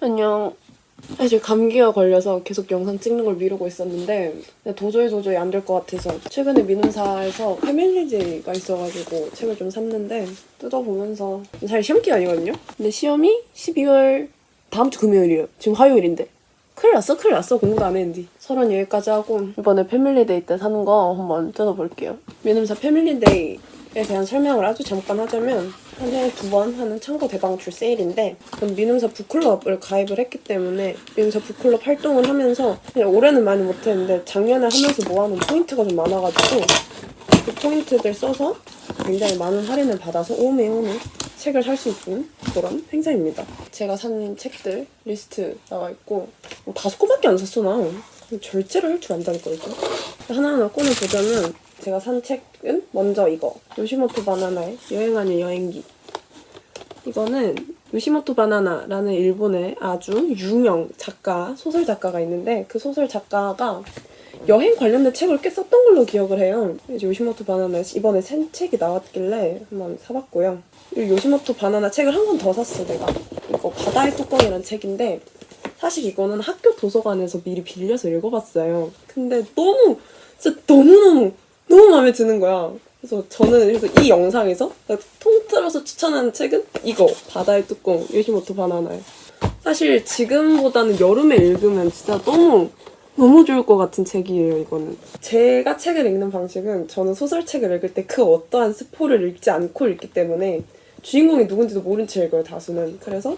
안녕. 사실 감기가 걸려서 계속 영상 찍는 걸 미루고 있었는데 도저히 도저히 안 될 것 같아서 최근에 민음사에서 패밀리제이가 있어가지고 책을 좀 샀는데 뜯어보면서 사실 시험 기간이거든요? 근데 시험이 12월 다음 주 금요일이에요. 지금 화요일인데. 큰일 났어 큰일 났어 공부도 안 했는데 서론 여기까지 하고 이번에 패밀리데이 때 사는 거 한번 뜯어볼게요 민음사 패밀리데이에 대한 설명을 아주 잠깐 하자면 한 해에 두 번 하는 창고 대방출 세일인데 전 민음사 북클럽을 가입을 했기 때문에 민음사 북클럽 활동을 하면서 올해는 많이 못했는데 작년에 하면서 모아놓은 포인트가 좀 많아가지고 그 포인트들 써서 굉장히 많은 할인을 받아서 오메 오메 책을 살 수 있는 그런 행사입니다. 제가 산 책들 리스트 나와 있고 뭐 다섯 권밖에 안 샀어 나. 절제를 할 줄 안다니까 이거. 하나하나 꺼내보자면 제가 산 책은 먼저 이거 요시모토 바나나의 여행하는 여행기 이거는 요시모토 바나나라는 일본의 아주 유명 작가, 소설 작가가 있는데 그 소설 작가가 여행 관련된 책을 꽤 썼던 걸로 기억을 해요. 이제 요시모토 바나나 이번에 새 책이 나왔길래 한번 사봤고요. 요시모토 바나나 책을 한 권 더 샀어 내가. 이거 바다의 뚜껑이라는 책인데 사실 이거는 학교 도서관에서 미리 빌려서 읽어봤어요. 근데 너무 진짜 너무너무 너무 마음에 드는 거야. 그래서 저는 그래서 이 영상에서 통틀어서 추천하는 책은 이거 바다의 뚜껑 요시모토 바나나예요. 사실 지금보다는 여름에 읽으면 진짜 너무 너무 좋을 것 같은 책이에요, 이거는. 제가 책을 읽는 방식은 저는 소설책을 읽을 때 그 어떠한 스포를 읽지 않고 읽기 때문에 주인공이 누군지도 모른 채 읽어요, 다수는. 그래서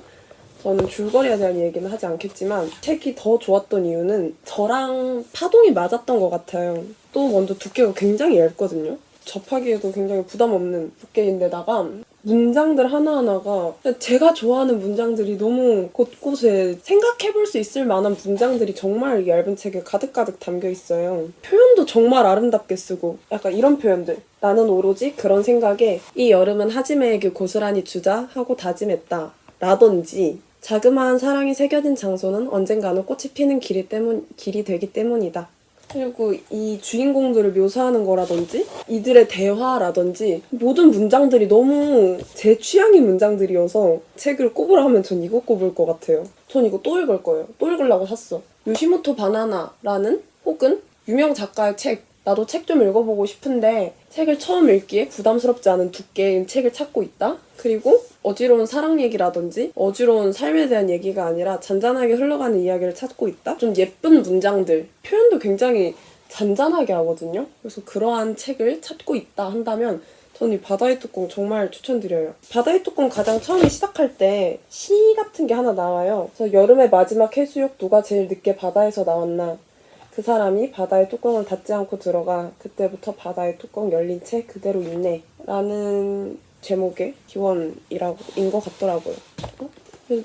저는 줄거리에 대한 얘기는 하지 않겠지만 책이 더 좋았던 이유는 저랑 파동이 맞았던 것 같아요. 또 먼저 두께가 굉장히 얇거든요. 접하기에도 굉장히 부담 없는 두께인데다가 문장들 하나하나가 제가 좋아하는 문장들이 너무 곳곳에 생각해볼 수 있을 만한 문장들이 정말 이 얇은 책에 가득가득 담겨 있어요. 표현도 정말 아름답게 쓰고 약간 이런 표현들. 나는 오로지 그런 생각에 이 여름은 하지메에게 고스란히 주자 하고 다짐했다. 라든지 자그마한 사랑이 새겨진 장소는 언젠가는 꽃이 피는 길이 때문 길이 되기 때문이다. 그리고 이 주인공들을 묘사하는 거라든지 이들의 대화라든지 모든 문장들이 너무 제 취향의 문장들이어서 책을 꼽으라면 전 이거 꼽을 것 같아요. 전 이거 또 읽을 거예요. 또 읽으려고 샀어. 요시모토 바나나라는 혹은 유명 작가의 책 나도 책 좀 읽어보고 싶은데 책을 처음 읽기에 부담스럽지 않은 두께의 책을 찾고 있다. 그리고 어지러운 사랑 얘기라든지 어지러운 삶에 대한 얘기가 아니라 잔잔하게 흘러가는 이야기를 찾고 있다. 좀 예쁜 문장들, 표현도 굉장히 잔잔하게 하거든요. 그래서 그러한 책을 찾고 있다 한다면 저는 이 바다의 뚜껑 정말 추천드려요. 바다의 뚜껑 가장 처음에 시작할 때 시 같은 게 하나 나와요. 그래서 여름의 마지막 해수욕 누가 제일 늦게 바다에서 나왔나 그 사람이 바다의 뚜껑을 닫지 않고 들어가 그때부터 바다의 뚜껑 열린 채 그대로 있네 라는 제목의 기원이라고 인 것 같더라고요.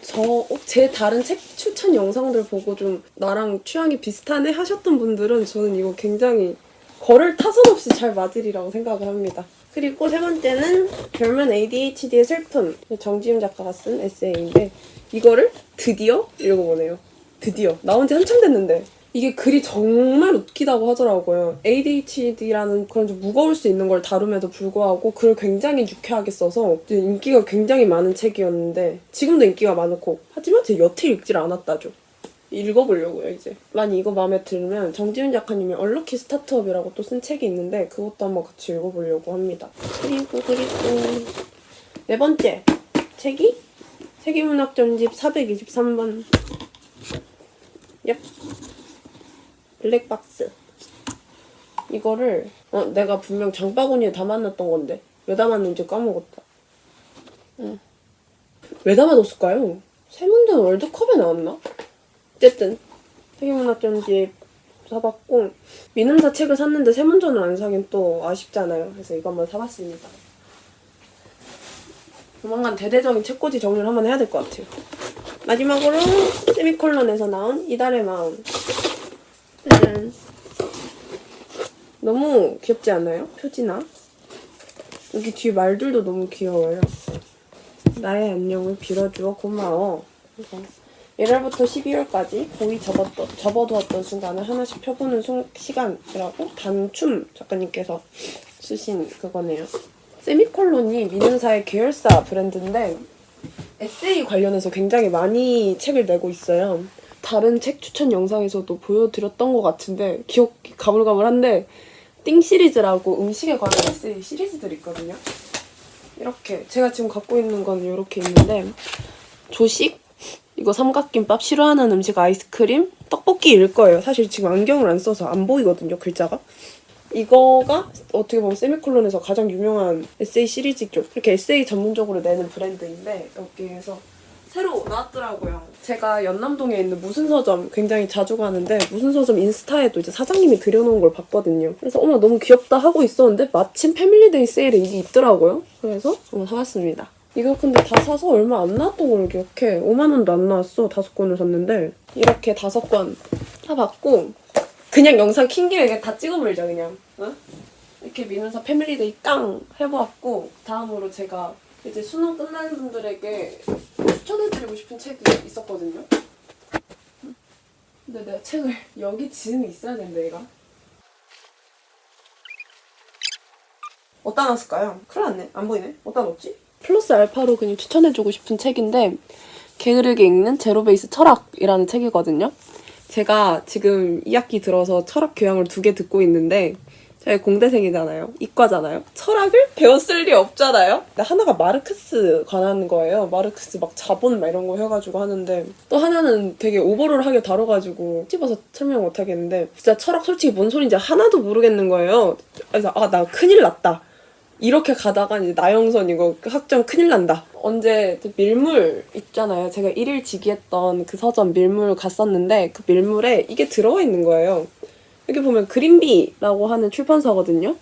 저제 다른 책 추천 영상들 보고 좀 나랑 취향이 비슷하네 하셨던 분들은 저는 이거 굉장히 거를 타선 없이 잘 맞으리라고 생각을 합니다. 그리고 세 번째는 별면 ADHD의 슬픔 정지윤 작가가 쓴 에세이인데 이거를 드디어 읽어보네요. 드디어 나온 지 한참 됐는데 이게 글이 정말 웃기다고 하더라고요. ADHD라는 그런 좀 무거울 수 있는 걸 다룸에도 불구하고 글을 굉장히 유쾌하게 써서 인기가 굉장히 많은 책이었는데 지금도 인기가 많고 하지만 제 여태 읽질 않았다죠. 읽어보려고요 이제. 많이 이거 마음에 들면 정지훈 작가님이 얼럭키 스타트업이라고 또 쓴 책이 있는데 그것도 한번 같이 읽어보려고 합니다. 그리고 그리고 네 번째 책이 세계문학 전집 423번. 얍. 블랙박스. 이거를 어 내가 분명 장바구니에 담아놨던 건데 왜 담았는지 까먹었다. 응. 왜 담아뒀을까요? 세 문제는 월드컵에 나왔나? 어쨌든 세계문학전집 사봤고 민음사 책을 샀는데 세 문제는 안 사긴 또 아쉽잖아요. 그래서 이거 한번 사봤습니다. 조만간 대대적인 책꽂이 정리를 한번 해야 될 것 같아요. 마지막으로 세미콜론에서 나온 이달의 마음. 짜잔. 너무 귀엽지 않아요? 표지나? 여기 뒤에 말들도 너무 귀여워요. 나의 안녕을 빌어주어 고마워. 1월부터 12월까지 고이 접었던, 접어두었던 순간을 하나씩 펴보는 순, 시간이라고 단춤 작가님께서 쓰신 그거네요. 세미콜론이 미는사의 계열사 브랜드인데 에세이 관련해서 굉장히 많이 책을 내고 있어요. 다른 책 추천 영상에서도 보여드렸던 것 같은데 기억이 가물가물한데 띵 시리즈라고 음식에 관한 에세이 시리즈들이 있거든요. 이렇게 제가 지금 갖고 있는 건 이렇게 있는데 조식 이거 삼각김밥 싫어하는 음식 아이스크림 떡볶이일 거예요. 사실 지금 안경을 안 써서 안 보이거든요 글자가. 이거가 어떻게 보면 세미콜론에서 가장 유명한 에세이 시리즈죠. 이렇게 에세이 전문적으로 내는 브랜드인데 여기에서 새로 나왔더라고요. 제가 연남동에 있는 무슨 서점 굉장히 자주 가는데 무슨 서점 인스타에도 이제 사장님이 그려놓은 걸 봤거든요. 그래서 어머 너무 귀엽다 하고 있었는데 마침 패밀리데이 세일에 이게 있더라고요. 그래서 한번 사봤습니다. 이거 근데 다 사서 얼마 안 나왔던 걸로 기억해. 5만 원도 안 나왔어. 다섯 권을 샀는데 이렇게 다섯 권 사봤고 그냥 영상 킨 김에 그냥 다 찍어버리자 그냥. 어? 이렇게 미면서 패밀리데이 깡 해보았고 다음으로 제가 이제 수능 끝나는 분들에게 추천해드리고 싶은 책이 있었거든요. 근데 내가 책을 여기 지음이 있어야 되는데 얘가 어디다 놨을까요? 큰일 났네. 안 보이네. 어디다 놨지? 플러스 알파로 그냥 추천해주고 싶은 책인데 게으르게 읽는 제로베이스 철학이라는 책이거든요. 제가 지금 2학기 들어서 철학 교양을 두 개 듣고 있는데 제가 공대생이잖아요. 이과잖아요. 철학을 배웠을 리 없잖아요. 근데 하나가 마르크스 관한 거예요. 마르크스 막 자본 막 이런 거 해가지고 하는데 또 하나는 되게 오버롤하게 다뤄가지고 찝어서 설명 못 하겠는데 진짜 철학 솔직히 뭔 소린지 하나도 모르겠는 거예요. 그래서 아 나 큰일 났다. 이렇게 가다가 이제 나영선 이거 학점 큰일 난다. 언제 그 밀물 있잖아요. 제가 일일 지기했던 그 서점 밀물 갔었는데 그 밀물에 이게 들어가 있는 거예요. 여기 보면 그린비라고 하는 출판사거든요.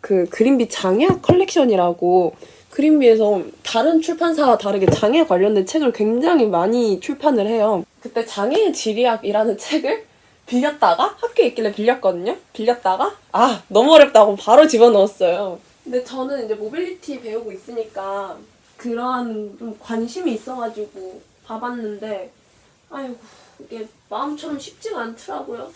그 그린비 장애학 컬렉션이라고 그린비에서 다른 출판사와 다르게 장애 관련된 책을 굉장히 많이 출판을 해요. 그때 장애의 지리학이라는 책을 빌렸다가 학교에 있길래 빌렸거든요. 빌렸다가 아 너무 어렵다고 바로 집어넣었어요. 근데 저는 이제 모빌리티 배우고 있으니까 그러한 좀 관심이 있어가지고 봐봤는데 아이고 이게 마음처럼 쉽지가 않더라고요.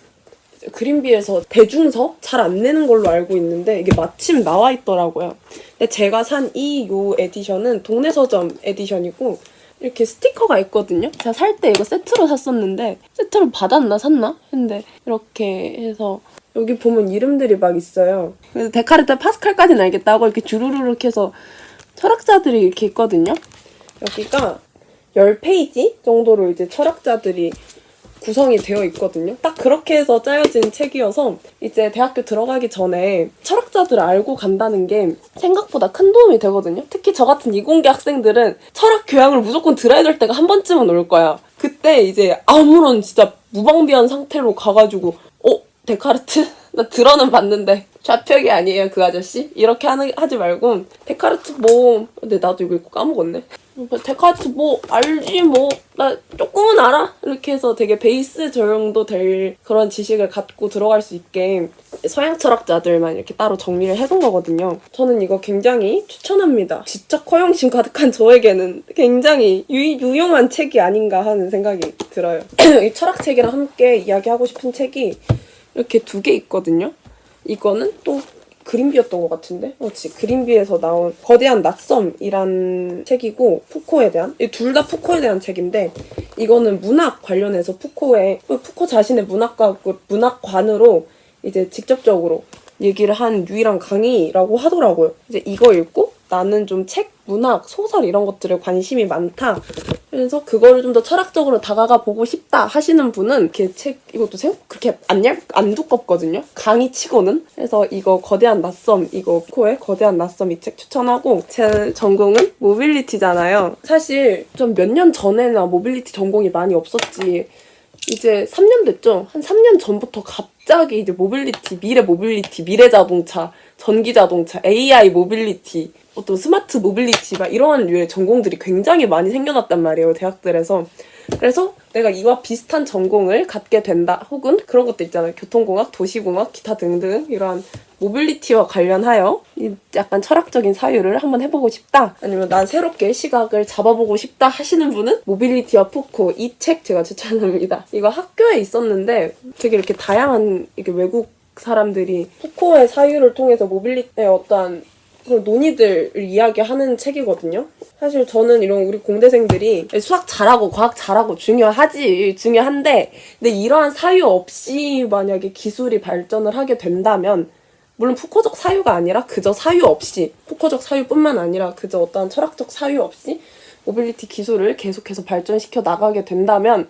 그린비에서 대중서 잘안 내는 걸로 알고 있는데 이게 마침 나와 있더라고요. 근데 제가 산 이 요 에디션은 동네 서점 에디션이고 이렇게 스티커가 있거든요. 제가 살 때 이거 세트로 샀었는데 세트로 받았나 샀나 했는데 이렇게 해서 여기 보면 이름들이 막 있어요. 그래서 데카르트 파스칼까지는 알겠다고 이렇게 주르르륵 해서 철학자들이 이렇게 있거든요. 여기가 10페이지 정도로 이제 철학자들이 구성이 되어 있거든요. 딱 그렇게 해서 짜여진 책이어서 이제 대학교 들어가기 전에 철학자들을 알고 간다는 게 생각보다 큰 도움이 되거든요. 특히 저 같은 이공계 학생들은 철학 교양을 무조건 들어야 될 때가 한 번쯤은 올 거야. 그때 이제 아무런 진짜 무방비한 상태로 가가지고 어? 데카르트? 나 들어는 봤는데 좌표기 아니에요 그 아저씨? 이렇게 하는, 하지 말고 데카르트 뭐 근데 나도 이거 읽고 까먹었네 데카르트 뭐 알지? 뭐 나 조금은 알아? 이렇게 해서 되게 베이스 정도 될 그런 지식을 갖고 들어갈 수 있게 서양 철학자들만 이렇게 따로 정리를 해둔 거거든요. 저는 이거 굉장히 추천합니다. 지적 허영심 가득한 저에게는 굉장히 유, 유용한 책이 아닌가 하는 생각이 들어요. 이 철학책이랑 함께 이야기하고 싶은 책이 이렇게 두 개 있거든요. 이거는 또 그린비였던 것 같은데? 그렇지. 그린비에서 나온 거대한 낯섦이란 책이고 푸코에 대한 둘 다 푸코에 대한 책인데 이거는 문학 관련해서 푸코의 푸코 자신의 문학과 문학관으로 이제 직접적으로 얘기를 한 유일한 강의라고 하더라고요. 이제 이거 읽고 나는 좀 책, 문학, 소설 이런 것들에 관심이 많다. 그래서 그거를 좀 더 철학적으로 다가가 보고 싶다 하시는 분은 이렇게 책 이것도 생각 그렇게 안 얇, 안 두껍거든요. 강의 치고는. 그래서 이거 거대한 낯섦 이거 코의 거대한 낯섦 이 책 추천하고 제 전공은 모빌리티잖아요. 사실 좀 몇 년 전에나 모빌리티 전공이 많이 없었지. 이제 3년 됐죠? 한 3년 전부터 갑자기 이제 모빌리티, 미래 모빌리티, 미래 자동차, 전기 자동차, AI 모빌리티, 어떤 스마트 모빌리티 막 이러한 류의 전공들이 굉장히 많이 생겨났단 말이에요, 대학들에서. 그래서 내가 이와 비슷한 전공을 갖게 된다. 혹은 그런 것도 있잖아요. 교통공학, 도시공학, 기타 등등 이러한 모빌리티와 관련하여 이 약간 철학적인 사유를 한번 해보고 싶다. 아니면 난 새롭게 시각을 잡아보고 싶다 하시는 분은 모빌리티와 푸코 이 책 제가 추천합니다. 이거 학교에 있었는데 되게 이렇게 다양한 이렇게 외국 사람들이 푸코의 사유를 통해서 모빌리티의 어떠한 그런 논의들을 이야기하는 책이거든요. 사실 저는 이런 우리 공대생들이 수학 잘하고 과학 잘하고 중요하지 중요한데 근데 이러한 사유 없이 만약에 기술이 발전을 하게 된다면 물론 푸커적 사유가 아니라 그저 사유 없이 푸커적 사유뿐만 아니라 그저 어떠한 철학적 사유 없이 모빌리티 기술을 계속해서 발전시켜 나가게 된다면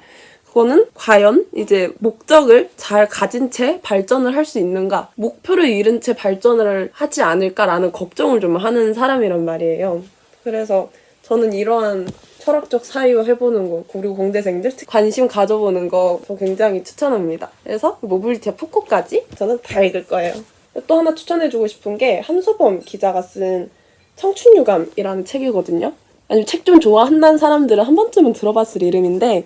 그거는 과연 이제 목적을 잘 가진 채 발전을 할 수 있는가 목표를 잃은 채 발전을 하지 않을까라는 걱정을 좀 하는 사람이란 말이에요. 그래서 저는 이러한 철학적 사유 해보는 거 그리고 공대생들 관심 가져보는 거 저 굉장히 추천합니다. 그래서 모빌리티와 푸코까지 저는 다 읽을 거예요. 또 하나 추천해주고 싶은 게 한소범 기자가 쓴 청춘유감이라는 책이거든요. 아니면 책 좀 좋아한다는 사람들은 한 번쯤은 들어봤을 이름인데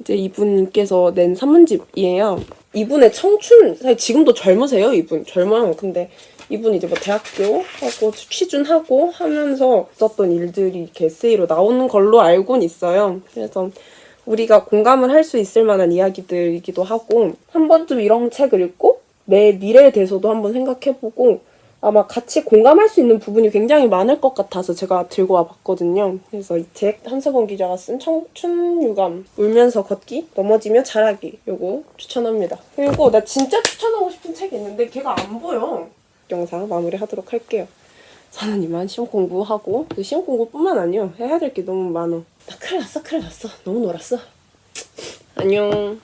이제 이분께서 낸 산문집이에요. 이분의 청춘, 사실 지금도 젊으세요, 이분. 젊어요. 근데 이분 이제 뭐 대학교 하고 취준하고 하면서 있었던 일들이 이렇게 에세이로 나오는 걸로 알고는 있어요. 그래서 우리가 공감을 할 수 있을 만한 이야기들이기도 하고 한 번쯤 이런 책을 읽고 내 미래에 대해서도 한번 생각해보고 아마 같이 공감할 수 있는 부분이 굉장히 많을 것 같아서 제가 들고 와봤거든요. 그래서 이책 한서범 기자가 쓴 청춘 유감 울면서 걷기 넘어지며 자라기 요거 추천합니다. 그리고 나 진짜 추천하고 싶은 책이 있는데 걔가 안 보여. 영상 마무리하도록 할게요. 저는 이만 시험 공부하고 그 시험 공부뿐만 아니요 해야 될 게 너무 많어. 나 큰일 났어 큰일 났어 너무 놀았어. 안녕.